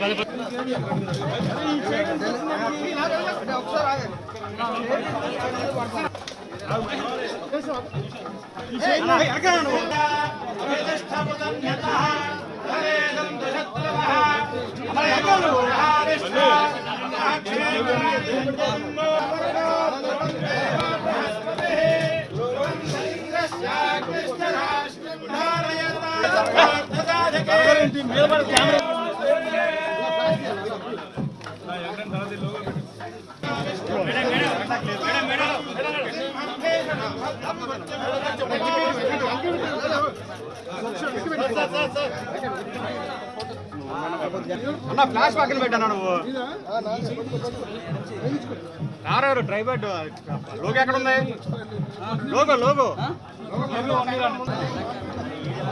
పది అన్న ఫ్లాష్ పక్కన పెట్టాను నువ్వు? రారెవరు డ్రైవర్ లోగో ఎక్కడ ఉంది లోగో లోగో.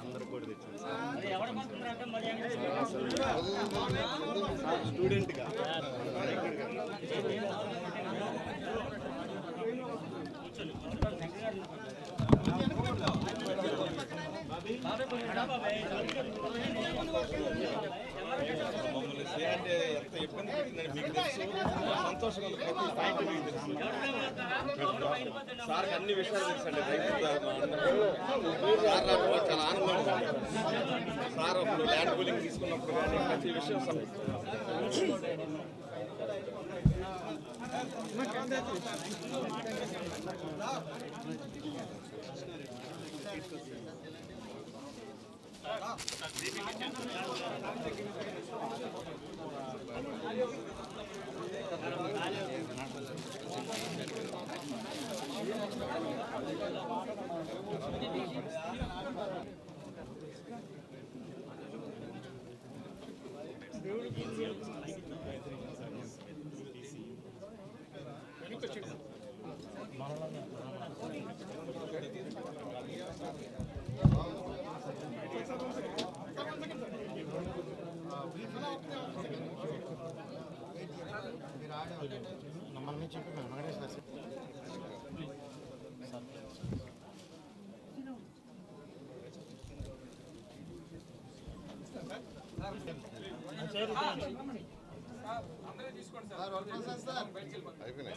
అందరు కూడా తెచ్చాను స్టూడెంట్గా సంతోషంగా ఉంది. ప్రతి అన్ని విషయాలు తెలుసు అండి రైతులు సార్ అప్పుడు ల్యాండ్ కూలింగ్ తీసుకున్నప్పుడు కానీ ప్రతి Thank you. Thank you. మమ్మల్ని చెప్పి వెంకటేశ్వర సార్ అందరూ తీసుకోండి సార్ అయిపోయినాయి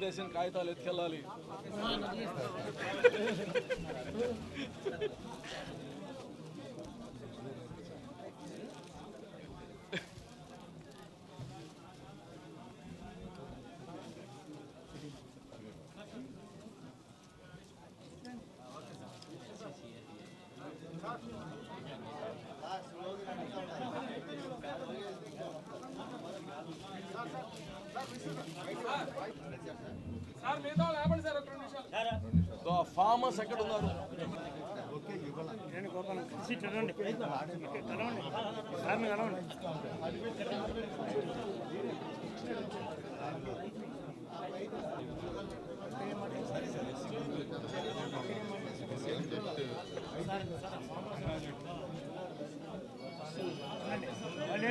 తెలుగుదేశం కాగితాలు ఎత్తుకెళ్ళాలి ఫార్మర్స్ ఎక్కడ ఉన్నారు సీట్ కలవండి సార్ని కలవండి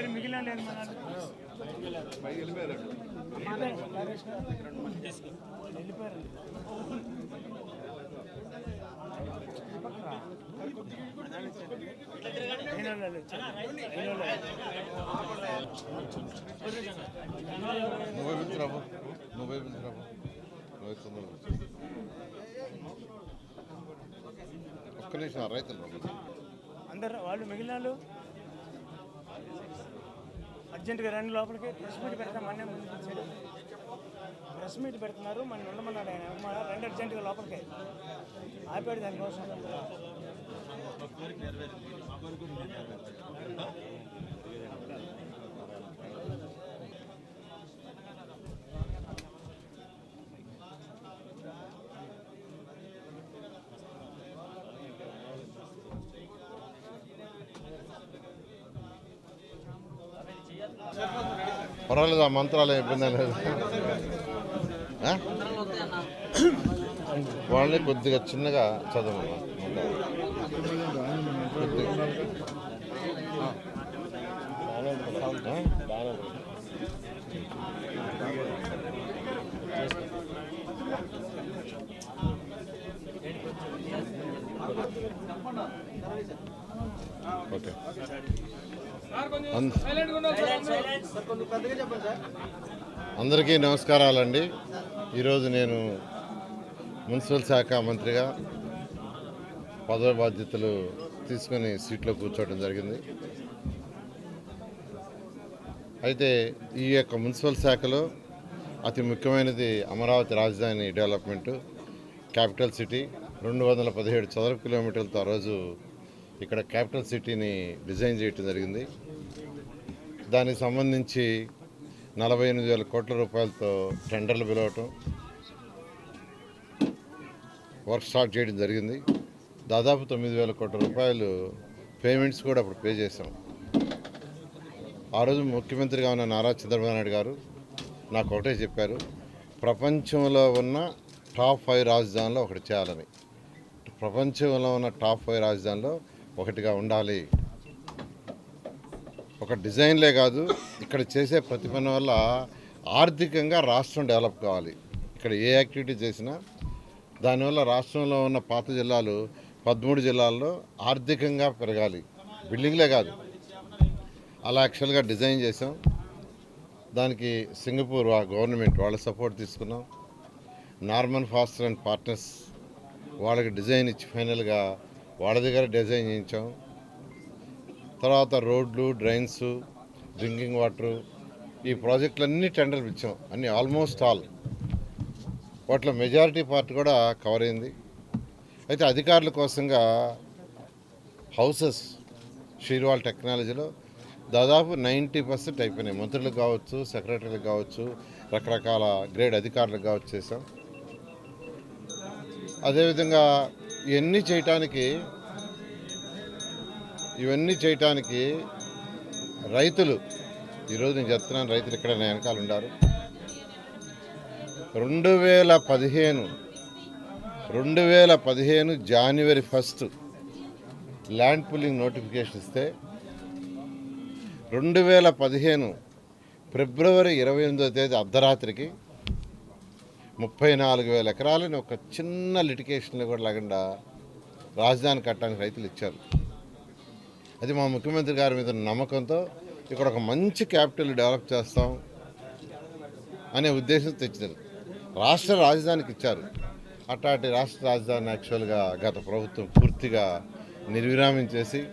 మిగిలిన లేదు మన వెళ్ళిపోయారు వెళ్ళిపోయారు వాళ్ళు వచ్చారు. అయిన వాళ్ళు. నువ్వే పిలిచిరాబు నువ్వే పిలిచిరాబు నువ్వే తొందరగా ఒక్క నిమిషం రైతులు అందరు వాళ్ళు మిగిలిన వాళ్ళు. అర్జెంటుగా రండి లోపలికి. ప్రెస్ మీట్ పెడతాం మన ప్రెస్ మీట్ పెడుతున్నారు మన ఉండమన్నాడు ఆయన. రెండు అర్జెంటుగా లోపలికి. ఆపాడు దానికోసం. పర్వాలేదు ఆ మంత్రాలు ఏం ఇబ్బంది లేదు? వాళ్ళని కొద్దిగా చిన్నగా. ఆ? ఓకే. అందరికీ నమస్కారాలండి. ఈరోజు నేను మున్సిపల్ శాఖ మంత్రిగా పదవి బాధ్యతలు తీసుకొని సీట్లో కూర్చోవడం జరిగింది. అయితే ఈ యొక్క మున్సిపల్ శాఖలో అతి ముఖ్యమైనది అమరావతి రాజధాని డెవలప్మెంటు క్యాపిటల్ సిటీ. రెండు వందల పదిహేడు చదరపు కిలోమీటర్లతో ఆ రోజు ఇక్కడ క్యాపిటల్ సిటీని డిజైన్ చేయటం జరిగింది. దానికి సంబంధించి నలభై ఎనిమిది వేల కోట్ల రూపాయలతో టెండర్లు పిలవటం వర్క్ స్టార్ట్ చేయడం జరిగింది. దాదాపు తొమ్మిది వేల కోట్ల రూపాయలు పేమెంట్స్ కూడా అప్పుడు పే చేసాం ఆ రోజు ముఖ్యమంత్రిగా ఉన్న నారా చంద్రబాబు నాయుడు గారు నాకు ఒకటే చెప్పారు ప్రపంచంలో ఉన్న టాప్ ఫైవ్ రాజధానిలో ఒకటి చేయాలని. ప్రపంచంలో ఉన్న టాప్ ఫైవ్ రాజధానిలో ఒకటిగా ఉండాలి. ఒక డిజైన్లే కాదు ఇక్కడ చేసే ప్రతి పని వల్ల ఆర్థికంగా రాష్ట్రం డెవలప్ కావాలి. ఇక్కడ ఏ యాక్టివిటీ చేసినా దానివల్ల రాష్ట్రంలో ఉన్న పాత జిల్లాలు పదమూడు జిల్లాల్లో ఆర్థికంగా పెరగాలి. బిల్డింగ్లే కాదు. అలా యాక్చువల్గా డిజైన్ చేసాం దానికి సింగపూర్ ఆ గవర్నమెంట్ వాళ్ళ సపోర్ట్ తీసుకున్నాం. నార్మన్ ఫాస్టర్ అండ్ పార్ట్నర్స్ వాళ్ళకి డిజైన్ ఇచ్చి ఫైనల్గా వాళ్ళ దగ్గర డిజైన్ చేయించాం. తర్వాత రోడ్లు డ్రైన్స్ డ్రింకింగ్ వాటరు ఈ ప్రాజెక్టులన్నీ టెండర్లు ఇచ్చాం. అన్నీ ఆల్మోస్ట్ ఆల్. వాటిలో మెజారిటీ పార్ట్ కూడా కవర్ అయింది. అయితే అధికారుల కోసంగా హౌసెస్ షీర్వాల్ టెక్నాలజీలో దాదాపు నైంటీ పర్సెంట్ అయిపోయినాయి. మంత్రులకు కావచ్చు సెక్రటరీలకు కావచ్చు రకరకాల గ్రేడ్ అధికారులకు కావచ్చు చేసాం అదేవిధంగా ఇవన్నీ చేయటానికి ఇవన్నీ చేయటానికి రైతులు ఈరోజు నేను చెప్తున్నాను రైతులు ఇక్కడ వెనకాల ఉన్నారు రెండు వేల పదిహేను రెండు వేల పదిహేను జనవరి ఫస్ట్ ల్యాండ్ పుల్లింగ్ నోటిఫికేషన్ ఇస్తే రెండు వేల పదిహేను ఫిబ్రవరి ఇరవై ఎనిమిదో తేదీ అర్ధరాత్రికి ముప్పై నాలుగు వేల ఎకరాలని ఒక చిన్న లిటికేషన్లో కూడా లేకుండా రాజధాని కట్టడానికి రైతులు ఇచ్చారు. అది మా ముఖ్యమంత్రి గారి మీద నమ్మకంతో ఇక్కడ ఒక మంచి క్యాపిటల్ డెవలప్ చేస్తాం అనే ఉద్దేశం తెచ్చారు. రాష్ట్ర రాజధానికి ఇచ్చారు. అట్లాంటి రాష్ట్ర రాజధాని యాక్చువల్గా గత ప్రభుత్వం పూర్తిగా నిర్విరామం చేసి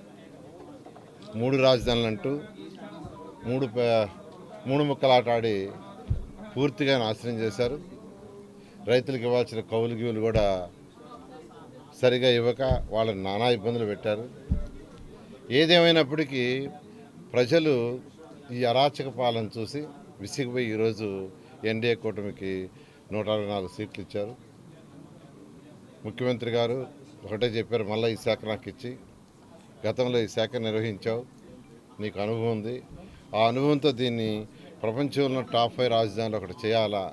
మూడు రాజధానులు అంటూ మూడు పే- మూడు ముక్కలాటాడి పూర్తిగా నాశనం చేశారు. రైతులకు ఇవ్వాల్సిన కౌలు గివులు కూడా సరిగా ఇవ్వక వాళ్ళని నానా ఇబ్బందులు పెట్టారు. ఏదేమైనప్పటికీ ప్రజలు ఈ అరాచక పాలన చూసి విసిగిపోయి ఈరోజు ఎన్డీఏ కూటమికి నూట అరవై నాలుగు సీట్లు ఇచ్చారు. ముఖ్యమంత్రి గారు ఒకటే చెప్పారు మళ్ళీ ఈ శాఖ నాకు ఇచ్చి. గతంలో ఈ శాఖ నిర్వహించావు నీకు అనుభవం ఉంది. ఆ అనుభవంతో దీన్ని ప్రపంచంలో టాప్ ఫైవ్ రాజధానిలో ఒకటి చేయాలా?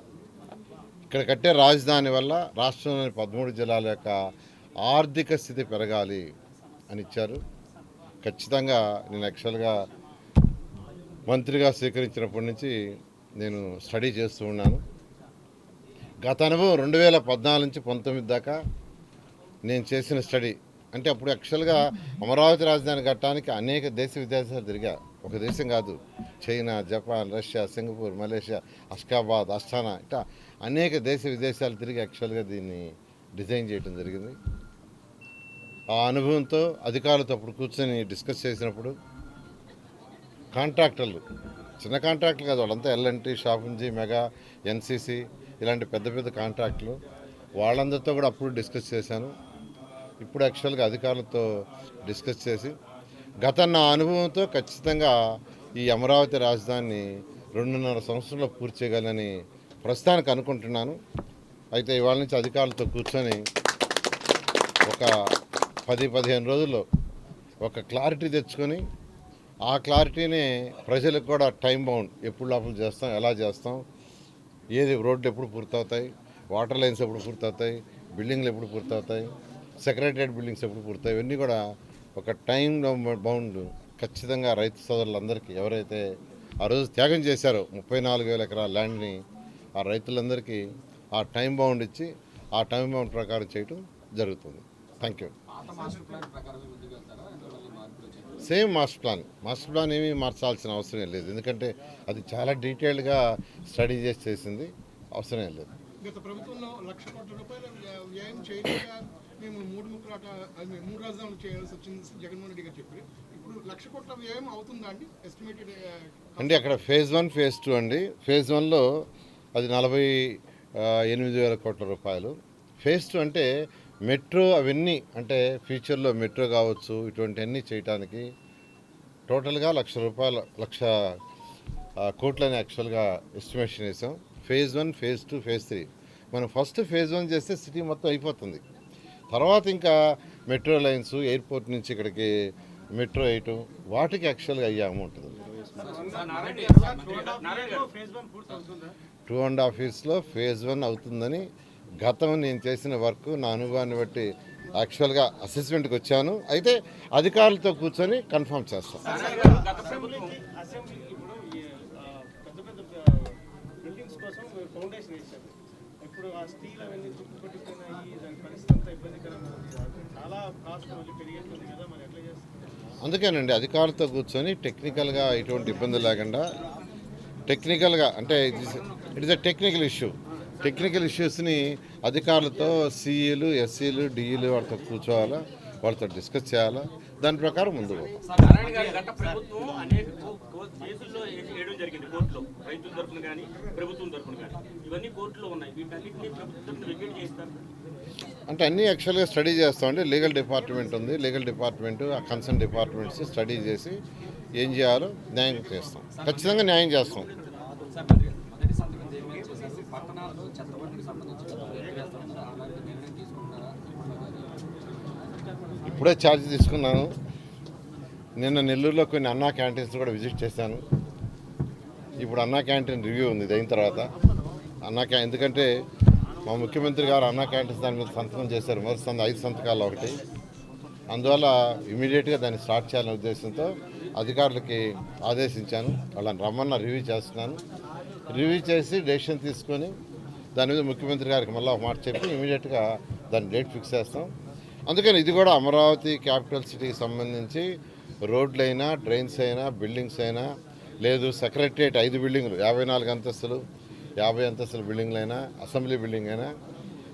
ఇక్కడ కట్టే రాజధాని వల్ల రాష్ట్రంలోని పదమూడు జిల్లాల యొక్క ఆర్థిక స్థితి పెరగాలి అని ఇచ్చారు. ఖచ్చితంగా నేను యాక్చువల్గా మంత్రిగా స్వీకరించినప్పటి నుంచి నేను స్టడీ చేస్తూ ఉన్నాను. గత అనుభవం రెండు వేల పద్నాలుగు నుంచి పంతొమ్మిది దాకా నేను చేసిన స్టడీ. అంటే అప్పుడు యాక్చువల్గా అమరావతి రాజధాని కట్టడానికి అనేక దేశ విదేశాలు తిరిగా. ఒక దేశం కాదు. China Japan Russia Singapore Malaysia Ashgabat Astana ఇట్లా అనేక దేశ విదేశాలు తిరిగి యాక్చువల్గా దీన్ని డిజైన్ చేయడం జరిగింది. ఆ అనుభవంతో అధికారులతో అప్పుడు కూర్చొని డిస్కస్ చేసినప్పుడు కాంట్రాక్టర్లు చిన్న కాంట్రాక్టులు కాదు వాళ్ళంతా ఎల్ఎన్టీ షాపుంజీ మెగా ఎన్సీసీ ఇలాంటి పెద్ద పెద్ద కాంట్రాక్టులు వాళ్ళందరితో కూడా అప్పుడు డిస్కస్ చేశాను. ఇప్పుడు యాక్చువల్గా అధికారులతో డిస్కస్ చేసి గత నా అనుభవంతో ఖచ్చితంగా ఈ అమరావతి రాజధానిని రెండున్నర సంవత్సరంలో పూర్తి చేయగలని ప్రస్తుతానికి అనుకుంటున్నాను. అయితే ఇవాళ నుంచి అధికారులతో కూర్చొని ఒక పది పదిహేను రోజుల్లో ఒక క్లారిటీ తెచ్చుకొని ఆ క్లారిటీనే ప్రజలకు కూడా టైం బౌండ్ ఎప్పుడు లోపల చేస్తాం ఎలా చేస్తాం ఏది రోడ్లు ఎప్పుడు పూర్తవుతాయి వాటర్ లైన్స్ ఎప్పుడు పూర్తవుతాయి బిల్డింగ్లు ఎప్పుడు పూర్తవుతాయి సెక్రటరియట్ బిల్డింగ్స్ ఎప్పుడు పూర్తవుతాయి ఇవన్నీ కూడా ఒక టైం బౌండ్ ఖచ్చితంగా రైతు సోదరులందరికీ ఎవరైతే ఆ రోజు త్యాగం చేశారో ముప్పై నాలుగు వేల ఎకరాల ల్యాండ్ని ఆ రైతులందరికీ ఆ టైం బౌండ్ ఇచ్చి ఆ టైం బౌండ్ ప్రకారం చేయటం జరుగుతుంది. Thank you. Same master plan. Master plan ఏమీ మార్చాల్సిన అవసరం లేదు. ఎందుకంటే అది చాలా డీటెయిల్డ్గా స్టడీ చేసి చేసింది. అవసరం లేదు. గత ప్రభుత్వంలో లక్ష కోట్ల రూపాయలు వ్యయం చేయలేక మేము మూడు ముక్కలాట అది మూడు రాజధానులు చేయాల్సి వచ్చింది జగన్మోహన్ రెడ్డి గారు చెప్పారు. ఇప్పుడు లక్ష కోట్ల వ్యయం అవుతుందా అండి? ఎస్టిమేటెడ్ అంటే అక్కడ ఫేజ్ వన్ ఫేజ్ టూ అండి. ఫేజ్ వన్లో అది నలభై ఎనిమిది వేల కోట్ల రూపాయలు. ఫేజ్ టూ అంటే మెట్రో అవన్నీ అంటే ఫ్యూచర్లో మెట్రో కావచ్చు ఇటువంటివన్నీ చేయటానికి టోటల్గా లక్ష రూపాయల లక్ష కోట్లని యాక్చువల్గా ఎస్టిమేషన్ వేసాం. Phase one phase two phase three. మనం ఫస్ట్ ఫేజ్ వన్ చేస్తే సిటీ మొత్తం అయిపోతుంది. తర్వాత ఇంకా మెట్రో లైన్స్ ఎయిర్పోర్ట్ నుంచి ఇక్కడికి మెట్రో వేయటం వాటికి యాక్చువల్గా అయ్యే అమౌంట్ టూ అండ్ హాఫ్ ఇయర్స్లో ఫేజ్ వన్ అవుతుందని గతం నేను చేసిన వర్క్ నా అనుభవాన్ని బట్టి యాక్చువల్గా అసెస్మెంట్కి వచ్చాను. అయితే అధికారులతో కూర్చొని కన్ఫర్మ్ చేస్తాం. ఫౌండేషన్ వేశారు. ఇప్పుడు ఆ స్టీల్ అవన్నీ తుప్పుపట్టిపోయినాయి దాని పరిస్థితి అంతా ఇబ్బందికరంగా చాలా కాస్ట్ మళ్ళీ పెరిగేస్తుంది కదా మరి ఎట్లా చేస్తారు అందుకేనండి అధికారులతో కూర్చొని టెక్నికల్గా ఎటువంటి ఇబ్బంది లేకుండా టెక్నికల్గా అంటే it is a technical issue technical ఇష్యూస్ని అధికారులతో సిఈలు ఎస్సీలు డిఈలు వాళ్ళతో కూర్చోవాలా వాళ్ళతో డిస్కస్ చేయాలా దాని ప్రకారం చేస్తారు అంటే అన్నీ యాక్చువల్గా స్టడీ చేస్తామండి లీగల్ డిపార్ట్మెంట్ ఉంది లీగల్ డిపార్ట్మెంట్ ఆ కన్సర్న్ డిపార్ట్మెంట్స్ స్టడీ చేసి ఏం చేయాలో న్యాయం చేస్తాం ఖచ్చితంగా న్యాయం చేస్తాం మీద పట్టణాల్లో చెత్తబండికి సంబంధించి చెత్త ఎత్తివేస్తామన్నారు అలాంటి నిర్ణయం తీసుకుంటారా ఇప్పుడే ఛార్జ్ తీసుకున్నాను. నిన్న నెల్లూరులో కొన్ని అన్నా క్యాంటీన్స్ కూడా విజిట్ చేశాను. ఇప్పుడు అన్నా క్యాంటీన్ రివ్యూ ఉంది అయిన తర్వాత. అన్నా క్యా ఎందుకంటే మా ముఖ్యమంత్రి గారు అన్నా క్యాంటీన్స్ దాని మీద సంతకం చేశారు మొదటి సంత ఐదు సంతకాలు ఒకటి. అందువల్ల ఇమీడియట్గా దాన్ని స్టార్ట్ చేయాలనే ఉద్దేశంతో అధికారులకి ఆదేశించాను. వాళ్ళని రమ్మన్న రివ్యూ చేస్తున్నాను. రివ్యూ చేసి డెసిషన్ తీసుకొని దాని మీద ముఖ్యమంత్రి గారికి మళ్ళీ ఒక మాట చెప్పి ఇమీడియట్గా దాని డేట్ ఫిక్స్ చేస్తాం. అందుకని ఇది కూడా అమరావతి క్యాపిటల్ సిటీకి సంబంధించి రోడ్లు అయినా డ్రైన్స్ అయినా బిల్డింగ్స్ అయినా లేదు సెక్రటరియట్ ఐదు బిల్డింగ్లు యాభై నాలుగు అంతస్తులు యాభై అంతస్తుల బిల్డింగ్లు అయినా అసెంబ్లీ బిల్డింగ్ అయినా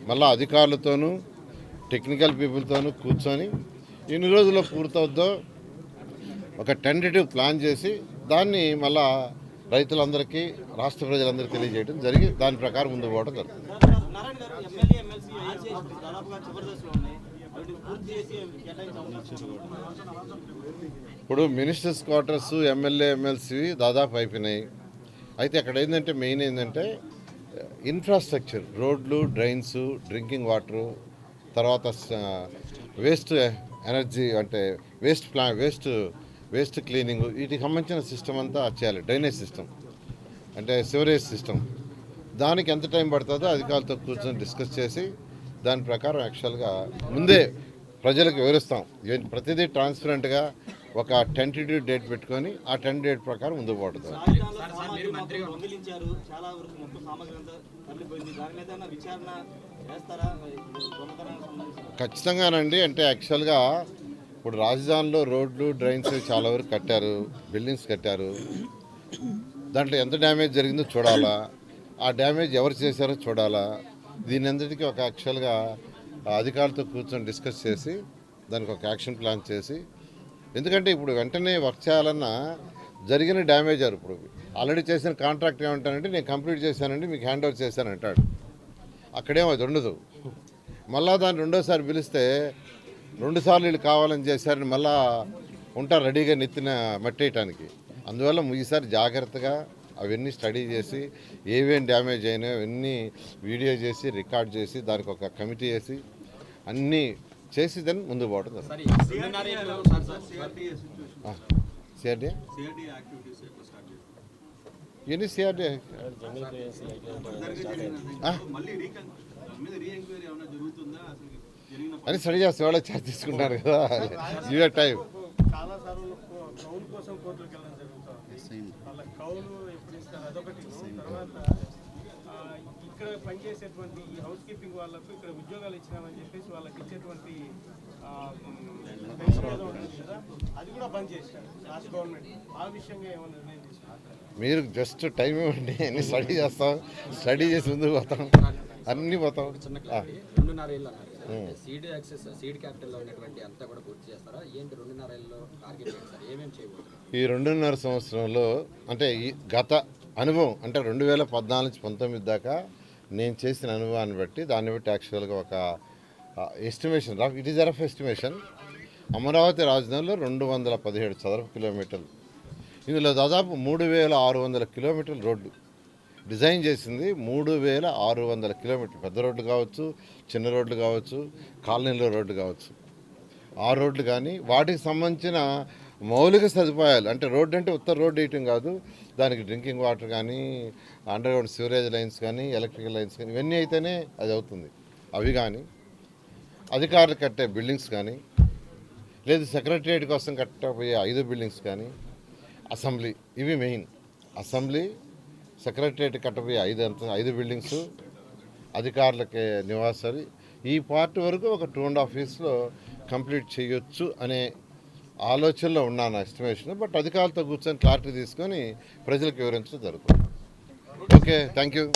మళ్ళీ అధికారులతోనూ టెక్నికల్ పీపుల్తోనూ కూర్చొని ఎన్ని రోజుల్లో పూర్తవుద్దో ఒక టెంటేటివ్ ప్లాన్ చేసి దాన్ని మళ్ళా రైతులందరికీ రాష్ట్ర ప్రజలందరికీ తెలియజేయడం జరిగి దాని ప్రకారం ముందుకు పోవడం జరుగుతుంది. ఇప్పుడు మినిస్టర్స్ క్వార్టర్స్ ఎమ్మెల్యే ఎమ్మెల్సీ దాదాపు అయిపోయినాయి. అయితే అక్కడ ఏంటంటే మెయిన్ ఏంటంటే eh, ఇన్ఫ్రాస్ట్రక్చర్ రోడ్లు డ్రైన్స్ డ్రింకింగ్ వాటరు తర్వాత eh, వేస్ట్ ఎనర్జీ eh, అంటే వేస్ట్ ప్లా వేస్ట్ వేస్ట్ క్లీనింగ్ వీటికి సంబంధించిన సిస్టమ్ అంతా చేయాలి. డ్రైనేజ్ సిస్టమ్ అంటే సివరేజ్ సిస్టమ్ దానికి ఎంత టైం పడుతుందో అధికారులతో కూర్చొని డిస్కస్ చేసి దాని ప్రకారం యాక్చువల్గా ముందే ప్రజలకు వివరిస్తాం. ప్రతిదీ ట్రాన్స్పరెంట్గా ఒక టెంటేటివ్ డేట్ పెట్టుకొని ఆ టెన్ డేట్ ప్రకారం ముందుకు మీద సంబంధించి ఖచ్చితంగానండి అంటే యాక్చువల్గా ఇప్పుడు రాజధానిలో రోడ్లు డ్రైన్స్ చాలా వరకు కట్టారు. బిల్డింగ్స్ కట్టారు. దాంట్లో ఎంత డ్యామేజ్ జరిగిందో చూడాలా. ఆ డ్యామేజ్ ఎవరు చేశారో చూడాలా. దీని అందరికీ ఒక యాక్చువల్గా అధికారులతో కూర్చొని డిస్కస్ చేసి దానికి ఒక యాక్షన్ ప్లాన్ చేసి ఎందుకంటే ఇప్పుడు వెంటనే వర్క్ చేయాలన్నా జరిగిన డ్యామేజ్ అది ఇప్పుడు. ఆల్రెడీ చేసిన కాంట్రాక్ట్ ఏమంటానంటే నేను కంప్లీట్ చేశానండి మీకు హ్యాండ్ ఓవర్ చేశాను అంటాడు. అక్కడేమో అది ఉండదు. మళ్ళా దాన్ని రెండోసారి పిలిస్తే రెండుసార్లు వీళ్ళు కావాలని చేశారని మళ్ళా ఉంటారు రెడీగా నెత్తిన మట్టేయటానికి అందువల్ల ఈసారి జాగ్రత్తగా అవన్నీ స్టడీ చేసి ఏమేం డ్యామేజ్ అయినాయో అవన్నీ వీడియో చేసి రికార్డ్ చేసి దానికి ఒక కమిటీ వేసి అన్నీ చేసి దాన్ని ముందుకు పోవడం సిఆర్డీ ఎన్ని సిఆర్డీ అని స్టడీ చేస్తే వాళ్ళే ఛార్జ్ తీసుకుంటారు కదా. యూఆర్ టైం కౌ- కౌలు ఎప్పుడు ఇస్తారు? అదొకటి. తర్వాత ఆ, ఇక్కడ పనిచేసేటువంటి ఈ హౌస్ కీపింగ్ వాళ్ళకు ఇక్కడ ఉద్యోగాలు ఇచ్చినామని చెప్పేసి వాళ్ళకి ఇచ్చేటువంటి అది కూడా బంద్ చేశారు లాస్ట్ గవర్నమెంట్. ఆ విషయంగా ఏమైనా నిర్ణయం మీరు జస్ట్ టైం ఇవ్వండి స్టడీ చేస్తాం? స్టడీ చేసి ముందుకు పోతాం. అన్నీ పోతాం. సీడ్ యాక్సెస్ సీడ్ క్యాపిటల్లో ఉన్నటువంటి అంతా కూడా పూర్తి చేస్తారా? ఏంటి రెండున్నర టార్గెట్ ఏమేమి చేయబోతున్నారు? ఈ రెండున్నర సంవత్సరంలో అంటే ఈ గత అనుభవం అంటే రెండు వేల పద్నాలుగు నుంచి పంతొమ్మిది దాకా నేను చేసిన అనుభవాన్ని బట్టి దాన్ని బట్టి యాక్చువల్గా ఒక estimation rough it is rough estimation Amaravati రాజధానిలో రెండు వందల పదిహేడు చదరపు కిలోమీటర్లు. ఇందులో దాదాపు మూడు వేల ఆరు వందల కిలోమీటర్ల రోడ్డు డిజైన్ చేసింది మూడు వేల ఆరు వందల కిలోమీటర్లు పెద్ద రోడ్లు కావచ్చు చిన్న రోడ్లు కావచ్చు కాలనీలో రోడ్డు కావచ్చు. ఆ రోడ్లు కానీ వాటికి సంబంధించిన మౌలిక సదుపాయాలు అంటే రోడ్డు అంటే ఉత్తర రోడ్డు వేయటం కాదు దానికి డ్రింకింగ్ వాటర్ కానీ అండర్ గ్రౌండ్ సివరేజ్ లైన్స్ కానీ ఎలక్ట్రికల్ లైన్స్ కానీ ఇవన్నీ అయితేనే అది అవుతుంది. అవి కానీ అధికారులు కట్టే బిల్డింగ్స్ కానీ లేదు సెక్రటరియట్ కోసం కట్టబోయే ఐదు బిల్డింగ్స్ కానీ అసెంబ్లీ ఇవి మెయిన్. అసెంబ్లీ సెక్రటరియట్ కట్టబోయే ఐదు అంత ఐదు బిల్డింగ్స్ అధికారులకి నివాసాలు. ఈ పార్ట్ వరకు ఒక టూ అండ్ హాఫ్ ఇయర్స్లో కంప్లీట్ చేయొచ్చు అనే ఆలోచనలో ఉన్నాను ఎస్టిమేషన్. బట్ అధికారులతో కూర్చొని క్లారిటీ తీసుకొని ప్రజలకు వివరించడం జరుగుతుంది. Okay thank you.